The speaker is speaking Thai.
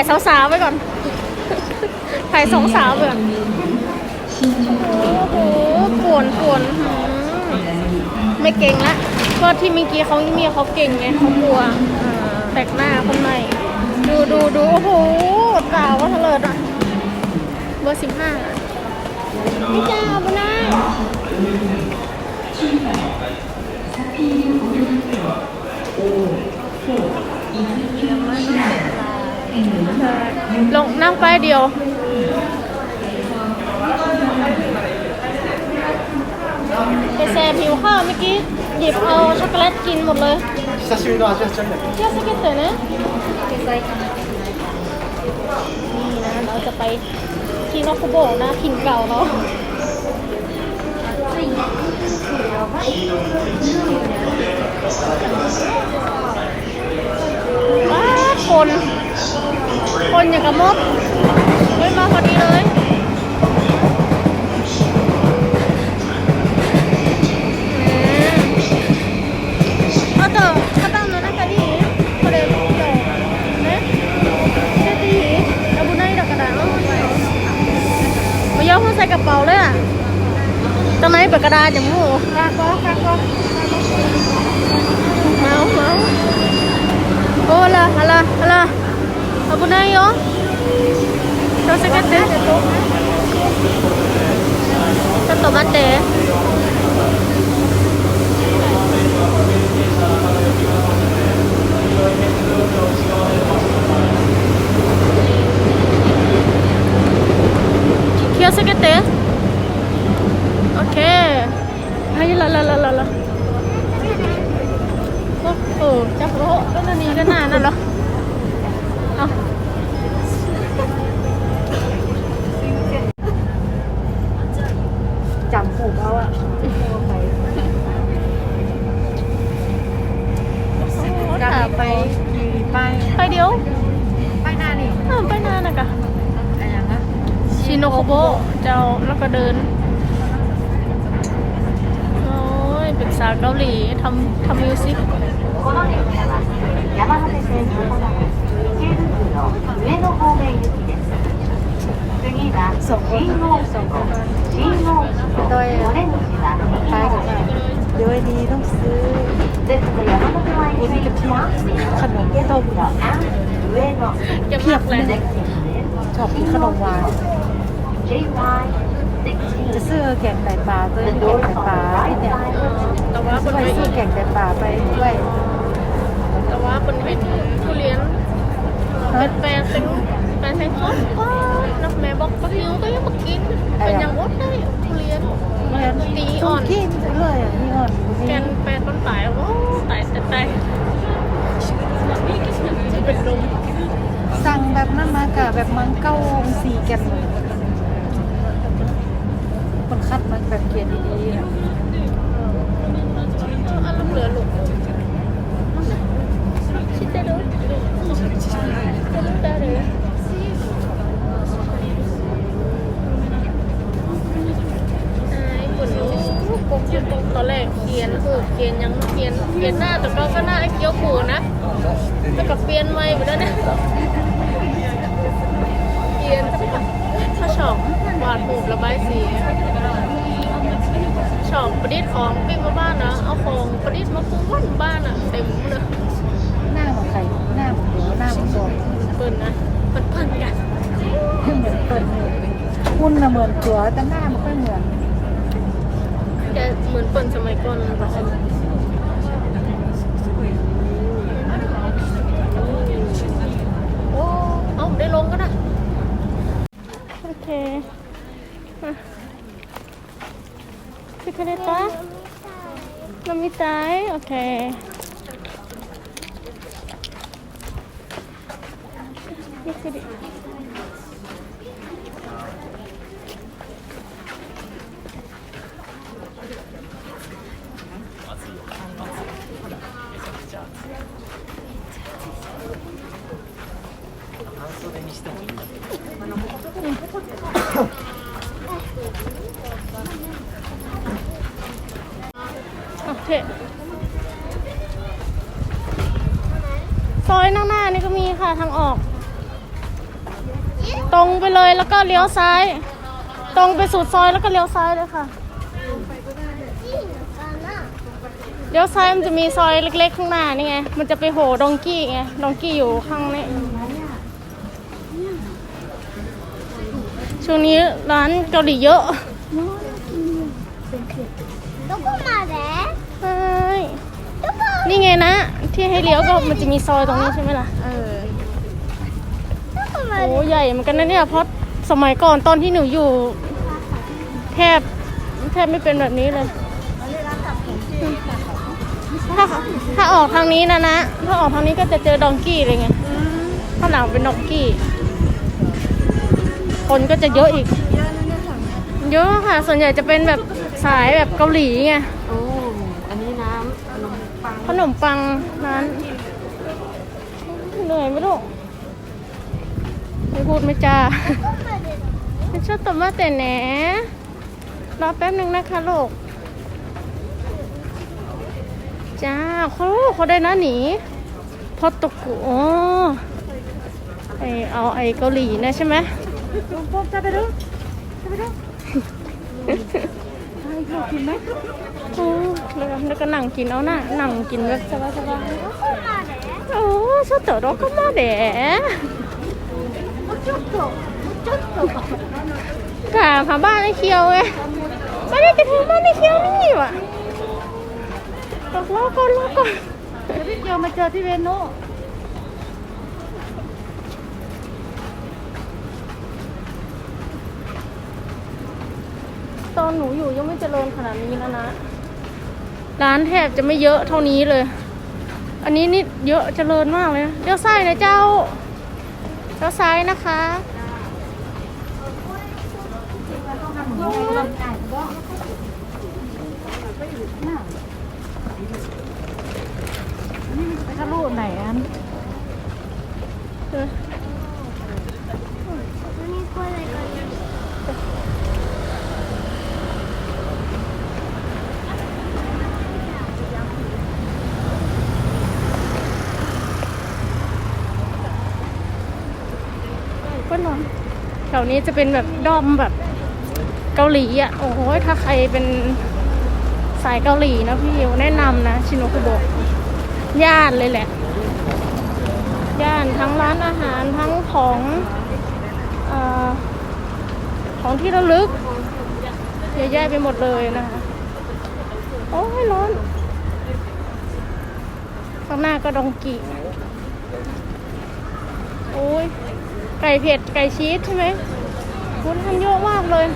ายสาวๆไว้ก่อน ถ่ายสองสาวไปก่อนโอ้โหปวนปวนไม่เก่งละก็ที่เมื่อกี้เขาเมีเขาเก่งไงเขากลัวแตกหน้าคนใหม่ดูดูดูโอ้โหสาวว่าเทเลิดอะ เบอร์สิบห้าพี่จ้าบุญนาล งนั่งไปเดียวไปแซ่ผิวข้าวเมื่อกี้ หยิบเอาช็อกโกแลตกินหมดเลย 久しぶりのアジアチャンネル เที่ยวสเก็ตเตอร์นะนี่นะเราจะไปที่นอกคุโบะนะถิ่นเก่าเนาะว้าคน คนอย่างกับมดเฮ้ยมาพอดีเลยยกใส่กระเป๋าเลยอะตรงไหนเปิดกระดาษอย่างมูกากก็กากก็เมาเมาโอ้ละอะฮัลโหล Abo oh. So, sikat eh. Sa tomate you. โบเจ้าแล้วก็เดิน โอ้ยเป็นสาวเกาหลีทำทำมิวสิกส่งคนส่งคนโดยไปกันโดยดีต้องซื้ออุ้จะเพียบขนมต้มเพียบเลยชอบกินขนมหวาน จะซื้อแกงไก่ปลาตัวนี้แกงไก่ปลาเนี่ยแต่ว่าคนไปซื้อแกงไก่ปลาไปด้วยแต่ว่าคนเป็นผู้เลี้ยงเป็นแฟนเป็นแฟนเป็นคนก็นักแม่บอกก็หิวก็ยังมากินเป็นยังอดได้ผู้เลี้ยงเหมือนตีอ่อนกินเลยอะตีอ่อนแกนแปดต้นตายโอ้ตายแต่ตายจะเป็นลมสั่งแบบนั้นมากะแบบมังเก้าองสีแกนเลย คนคัดมาแบบเกียรติดีๆนะอารมณ์เหลือหลุมชิดได้ด้วยจะรู้ได้เลยตอนแรกเขียนเออเขียนยังเขียนเขียนหน้าแต่ก็ก็หน้าไอ้เกี้ยวปูนะแล้วก็เปลี่ยนใหม่ไปแล้วเนี่ยเปลี่ยนถ้าชอบวาดรูประบายสี ชอบประดิษฐ์ของปิ้งมาบ้านนะ เอาของประดิษฐ์มาฟุ้งบ้านอะเต็มเลยหน้าของใครหน้าของหนูหน้าของโดนเปิ้นนะเปิ้นเปิ้นกันเหมือนเปิดเลยหุ่นนะเหมือนตัวแต่หน้าไม่ค่อยเหมือนแกเหมือนเปิ้นสมัยก่อนเลยบอกโอ้เอาได้ลงก็ได้โอเค かれた飲みたい飲みたい ?OK ゆっくり ค่ทางออก ตรงไปเลยแล้วก็เลี้ยวซ้าย ตรงไปสุดซอยแล้วก็เลี้ยวซ้ายเลยค่ะเลี้ยวซ้ายมันจะมีซอยเล็ก ๆ ข้างหน้านี่ไง มันจะไปโหดองกี้ไง ดองกี้อยู่ข้างนี้ ช่วงนี้ร้านเกาหลีเยอะนี่ไงนะ ที่ให้เลี้ยวก็มันจะมีซอยตรงนี้ใช่ไหมล่ะ เออ โอ้ใหญ่เหมือนกันนะเนี่ยเพราะสมัยก่อนตอนที่หนูอยู่ แทบแทบไม่เป็นแบบนี้เลย ถ้าถ้าออกทางนี้นะนะ ถ้าออกทางนี้ก็จะเจอดองกี้อะไรเงี้ยข้างหลังเป็นดองกี้ คนก็จะเยอะอีก เยอะค่ะ ส่วนใหญ่จะเป็นแบบสายแบบเกาหลีไงโอ้อันนี้น้ำขนมปังขนมปังนั้นเหนื่อยไหมลูก ไม่พูดไม่จาไม่ชอบตบมาแต่แหนรอแป๊บหนึ่งนะคะลูกจ้าเขาเขาได้นะหนีพอตกกูอ๋อไอเอาไอเกาหลีนะใช่ไหมพวกจะไปดูจะไปดูให้ลูกกินไหมอืมแล้วก็แล้วก็นั่งกินเอาหน้านั่งกินแบบสบายสบายๆโอ้ชอบเต๋อดอกก็มาเด๋ กะหาบ้านไอ้เคียวไงบ้านไอ้กระเทยบ้านไอ้เคียวนี่ว่ะตกล้อก่อนล้อก่อนเดี๋ยวพี่เกียวมาเจอที่เวโน่ตอนหนูอยู่ยังไม่เจริญขนาดนี้นะนะ ร้านแทบจะไม่เยอะเท่านี้เลย อันนี้นี่เยอะเจริญมากเลยนะเลี้ยวซ้นะเจ้า เลี้ยวซ้ายนะคะ วนี้จะเป็นแบบด้อมแบบเกาหลีอะ โอ้โห ถ้าใครเป็นสายเกาหลีนะพี่แนะนำนะ ชิโนคุโบะย่านเลยแหละ ย่านทั้งร้านอาหารทั้งของออของที่ระลึกเยอะแยะไปหมดเลยนะคะ โอ้ยร้อน ข้างหน้าก็ดองกีโอ้ย ไก่เผ็ดไก่ชีสใช่ไหมคุณทำเยอะมากเลย